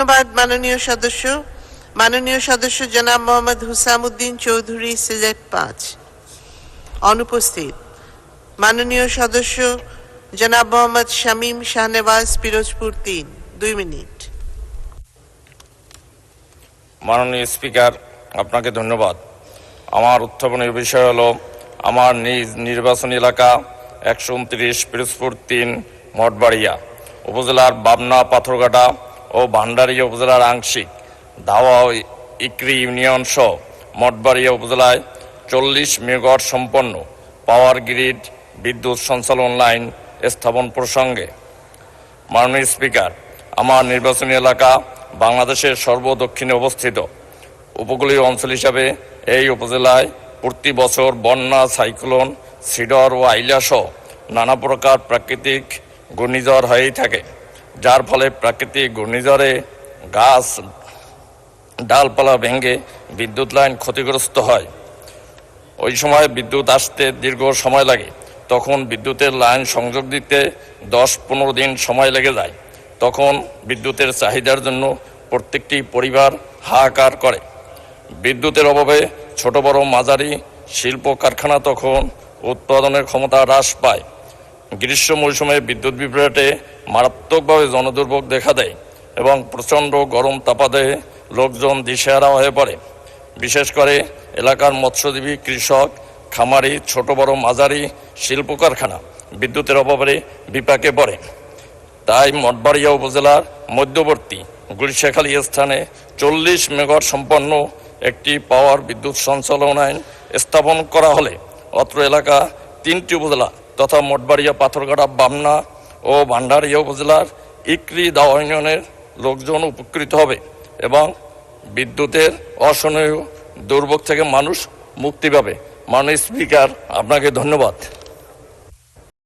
ধন্যবাদ, মাননীয় সদস্য। মাননীয় সদস্য জনাব মোহাম্মদ হুসামুদ্দিন চৌধুরী, সিলেট পাঁচ। অনুপস্থিত। মাননীয় সদস্য জনাব মোহাম্মদ শামীম শাহনেওয়াজ, পিরোজপুর তিন। দুই মিনিট। মাননীয় স্পিকার, আপনাকে ধন্যবাদ। আমার উত্থাপনের বিষয় হলো, আমার নিজ নির্বাচনী এলাকা একশো উনত্রিশ, পিরোজপুর তিন, মঠবাড়িয়া। উপজেলার বাবনা পাথরঘাটা ও ভান্ডারিয়া উপজেলার আংশিক। ধাওয়া ও ইকরি ইউনিয়ন সহ মঠবাড়িয়া উপজেলায় চল্লিশ মেগাওয়াট সম্পন্ন পাওয়ার গ্রিড বিদ্যুৎ সঞ্চালন লাইন স্থাপন প্রসঙ্গে। মাননীয় স্পিকার, আমার নির্বাচনী এলাকা বাংলাদেশের সর্বদক্ষিণে অবস্থিত। উপকূলীয় অঞ্চল হিসাবে এই উপজেলায় প্রতি বছর বন্যা, সাইক্লোন, সিডর ও আইলাসহ নানা প্রকার প্রাকৃতিক ঘূর্ণিঝড় হয়েই থাকে। যার ফলে প্রাকৃতিক ঘূর্ণিঝড়ে গাছ, ডালপালা ভেঙে বিদ্যুৎ লাইন ক্ষতিগ্রস্ত হয়। ওই সময় বিদ্যুৎ আসতে দীর্ঘ সময় লাগে। তখন বিদ্যুতের লাইন সংযোগ দিতে দশ পনেরো দিন সময় লেগে যায়। তখন বিদ্যুতের চাহিদার জন্য প্রত্যেকটি পরিবার হাহাকার করে। বিদ্যুতের অভাবে ছোট বড় মাঝারি শিল্প কারখানা তখন উৎপাদনের ক্ষমতা হ্রাস পায়। গ্রীষ্ম মৌসুমে বিদ্যুৎ বিভ্রাটে মারাত্মকভাবে জনদুর্ভোগ দেখা দেয় এবং প্রচণ্ড গরম তাপাদেহে লোকজন দিশেহারা হয়ে পড়ে। বিশেষ করে এলাকার মৎস্যজীবী, কৃষক, খামারি, ছোট বড় মাঝারি শিল্প কারখানা বিদ্যুতের অভাবে বিপাকে পড়ে। তাই মঠবাড়িয়া উপজেলার মধ্যবর্তী গুলশেখালী স্থানে চল্লিশ মেগাওয়াট সম্পন্ন একটি পাওয়ার বিদ্যুৎ সঞ্চালন আইন স্থাপন করা হলে অত্র এলাকা তিনটি উপজেলা তথা মোটবাড়িয়া পাথরগাড়া বামনা ও ভান্ডারিয়া উপজেলার ইকরি দাওয়া ইউনিয়নের লোকজন উপকৃত হবে এবং বিদ্যুতের অসহনীয় দুর্ভোগ থেকে মানুষ মুক্তি পাবে। মাননীয় স্পিকার, আপনাকে ধন্যবাদ।